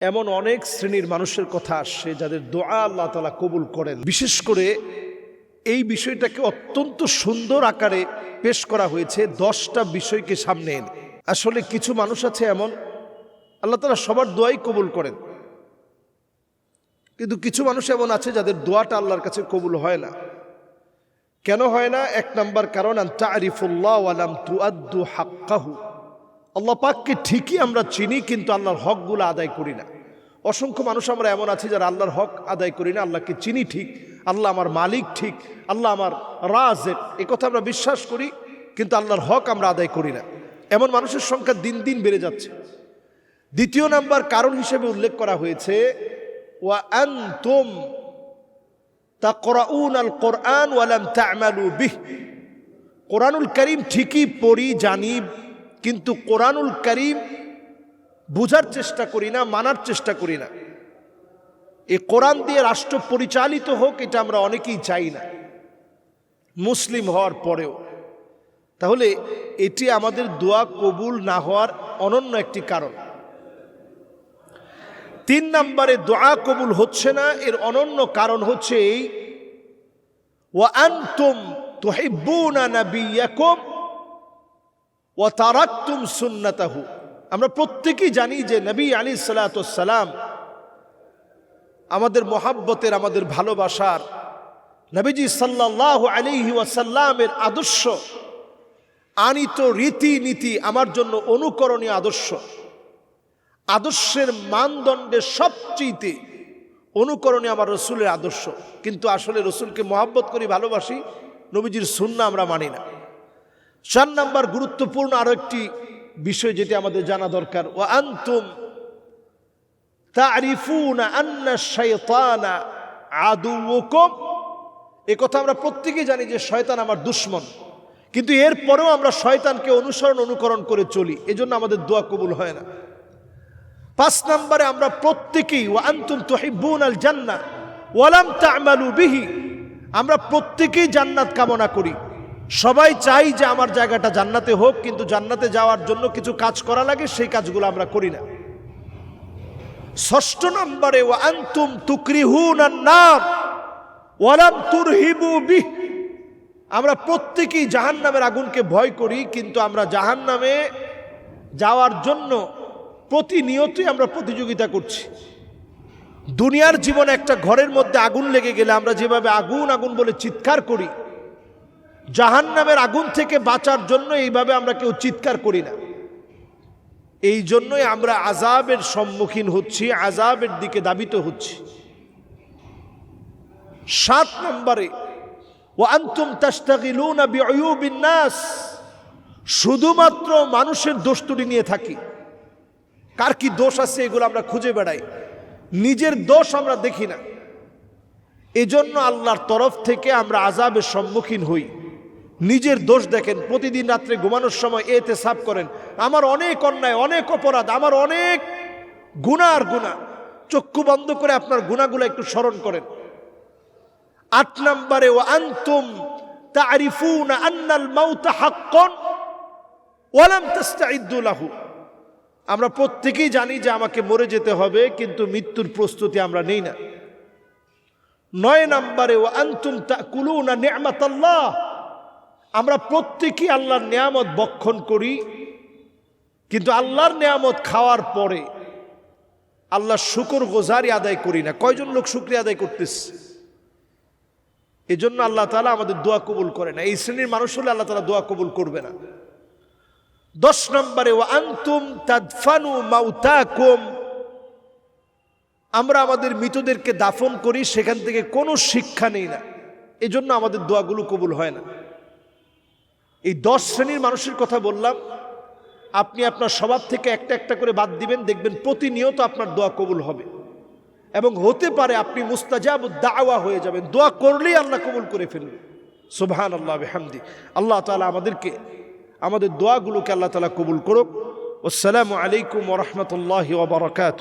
এমন অনেক শ্রেণির মানুষের কথা আসছে যাদের দোয়া আল্লাহ তালা কবুল করেন। বিশেষ করে এই বিষয়টাকে অত্যন্ত সুন্দর আকারে পেশ করা হয়েছে দশটা বিষয়কে সামনে এনে। আসলে কিছু মানুষ আছে এমন, আল্লাহ তালা সবার দোয়াই কবুল করেন। কিন্তু কিছু মানুষ এমন আছে যাদের দোয়াটা আল্লাহর কাছে কবুল হয় না। কেন হয় না? এক নাম্বার কারণ আরিফুল্লাহ আলাম তুয়াদ্দু হাক্কাহু। আল্লাহ পাককে ঠিকই আমরা চিনি, কিন্তু আল্লাহর হকগুলো আদায় করি না। অসংখ্য মানুষ আমরা এমন আছি যারা আল্লাহর হক আদায় করি না, আল্লাহকে চিনি ঠিক, আল্লাহ আমার মালিক ঠিক, আল্লাহ আমার রাজের, এ কথা আমরা বিশ্বাস করি, কিন্তু আল্লাহর হক আমরা আদায় করি না। এমন মানুষের সংখ্যা দিন দিন বেড়ে যাচ্ছে। দ্বিতীয় নাম্বার কারণ হিসেবে উল্লেখ করা হয়েছে, ওয়া তাকরাউন আল কোরআন কোরআনুল করিম ঠিকই পড়ি, জানি কিন্তু কোরআনুল করিম বুঝার চেষ্টা করি না, মানার চেষ্টা করি না। এই কোরআন দিয়ে রাষ্ট্র পরিচালিত হোক, এটা আমরা অনেকেই চাই না। মুসলিম হওয়ার পরেও। তাহলে এটি আমাদের দোয়া কবুল না হওয়ার অনন্য একটি কারণ। তিন নম্বরে দোয়া কবুল হচ্ছে না, এর অনন্য কারণ হচ্ছে এই, ওয়া আনতুম তুহিব্বুনা নাবিয়াকুম ওয়া তারাকতুম সুন্নাতাহু। আমরা প্রত্যেকেই জানি যে নবী আলী সালাম আমাদের মহাব্বতের, আমাদের ভালোবাসার, নবীজি সাল্লাহ আলিহি ওয়াসাল্লামের আদর্শ, আনিত রীতিনীতি আমার জন্য অনুকরণীয় আদর্শ। আদর্শের মানদণ্ডে সবচেয়েতে অনুকরণীয় আমার রসুলের আদর্শ। কিন্তু আসলে রসুলকে মহাব্বত করি, ভালোবাসি, নবীজির সুন্না আমরা মানি না। চার নাম্বার গুরুত্বপূর্ণ আরও একটি বিষয় যেটি আমাদের জানা দরকার। ও আন্তুম তারিফুনা আন্না শয়তানা আদুকুম এ কথা আমরা প্রত্যেকেই জানি যে শয়তান আমার দুশ্মন। কিন্তু এরপরেও আমরা শয়তানকে অনুসরণ, অনুকরণ করে চলি। এজন্য আমাদের দোয়া কবুল হয় না। পাঁচ নম্বরে আমরা প্রত্যেকেই ও আন্তুম তোহিবুন আল জান্না ওয়ালাম তামালু বিহি। আমরা প্রত্যেকেই জান্নাত কামনা করি। সবাই চাই যে আমার জায়গাটা জান্নাতে হোক, কিন্তু জান্নাতে যাওয়ার জন্য কিছু কাজ করা লাগে, সেই কাজগুলো আমরা করি না। ষষ্ঠ নম্বরে ও আন্তুম তুকরিহুন নাম ওয়ালাম তুরহিবু বিহ। আমরা প্রত্যেকেই জাহান নামের আগুনকে ভয় করি, কিন্তু আমরা জাহান নামে যাওয়ার জন্য প্রতিনিয়তই আমরা প্রতিযোগিতা করছি। দুনিয়ার জীবনে একটা ঘরের মধ্যে আগুন লেগে গেলে আমরা যেভাবে আগুন আগুন বলে চিৎকার করি জাহান নামের আগুন থেকে বাঁচার জন্য এইভাবে আমরা কেউ চিৎকার করি না। এই জন্যই আমরা আজাবের সম্মুখীন হচ্ছি আজাবের দিকে দাবিত হচ্ছি। সাত নম্বরে ও আন্তুম নাস শুধুমাত্র মানুষের দোষ ত্রুটি নিয়ে থাকি। কার কি দোষ আছে এগুলো আমরা খুঁজে বেড়াই। নিজের দোষ আমরা দেখি না। এজন্য আল্লাহর তরফ থেকে আমরা আজাবের সম্মুখীন হই। নিজের দোষ দেখেন, প্রতিদিন রাত্রে ঘুমানোর সময় এতে সাফ করেন। আমার অনেক অন্যায়, অনেক অপরাধ, আমার অনেক গুনার গুণা। চক্ষু বন্ধ করে আপনার গুণাগুলো একটু স্মরণ করেন। আট নম্বরে ও আন্তুম আন্নাল মাউতা হাক্কন ওয়ালাম আমরা প্রত্যেকেই জানি যে আমাকে মরে যেতে হবে, কিন্তু মৃত্যুর প্রস্তুতি আমরা নেই না। নয় নম্বরে ও আন্তুম তাকুলুনা নিয়ামাতাল্লাহ আমরা প্রত্যেকেই আল্লাহর নিয়ামত বক্ষণ করি, কিন্তু আল্লাহর নিয়ামত খাওয়ার পরে আল্লাহ শুকর গোজারি আদায় করি না। কয়জন লোক শুক্রিয়া আদায় করতেছে? এজন্য আল্লাহ তালা আমাদের দোয়া কবুল করে না। এই শ্রেণির মানুষ হলে আল্লাহ তালা দোয়া কবুল করবে না। দশ নম্বরে ও আন্তুম তাদফানু মাউতা মাউতাকুম। আমরা আমাদের মৃতদেরকে দাফন করি, সেখান থেকে কোনো শিক্ষা নেই না। এজন্য আমাদের দোয়াগুলো কবুল হয় না। এই দশ শ্রেণির মানুষের কথা বললাম, আপনি আপনার স্বভাব থেকে একটা একটা করে বাদ দিবেন, দেখবেন প্রতিনিয়ত আপনার দোয়া কবুল হবে। এবং হতে পারে আপনি মুস্তাজাব দাওয়া হয়ে যাবেন, দোয়া করলেই আল্লাহ কবুল করে ফেলবেন সুবহান আল্লাহ হামদি আল্লাহ তালা আমাদেরকে, আমাদের দোয়াগুলোকে আল্লাহ তালা কবুল করুক। আসসালামু আলাইকুম ওরহমতুল্লাহ ওবরাকাত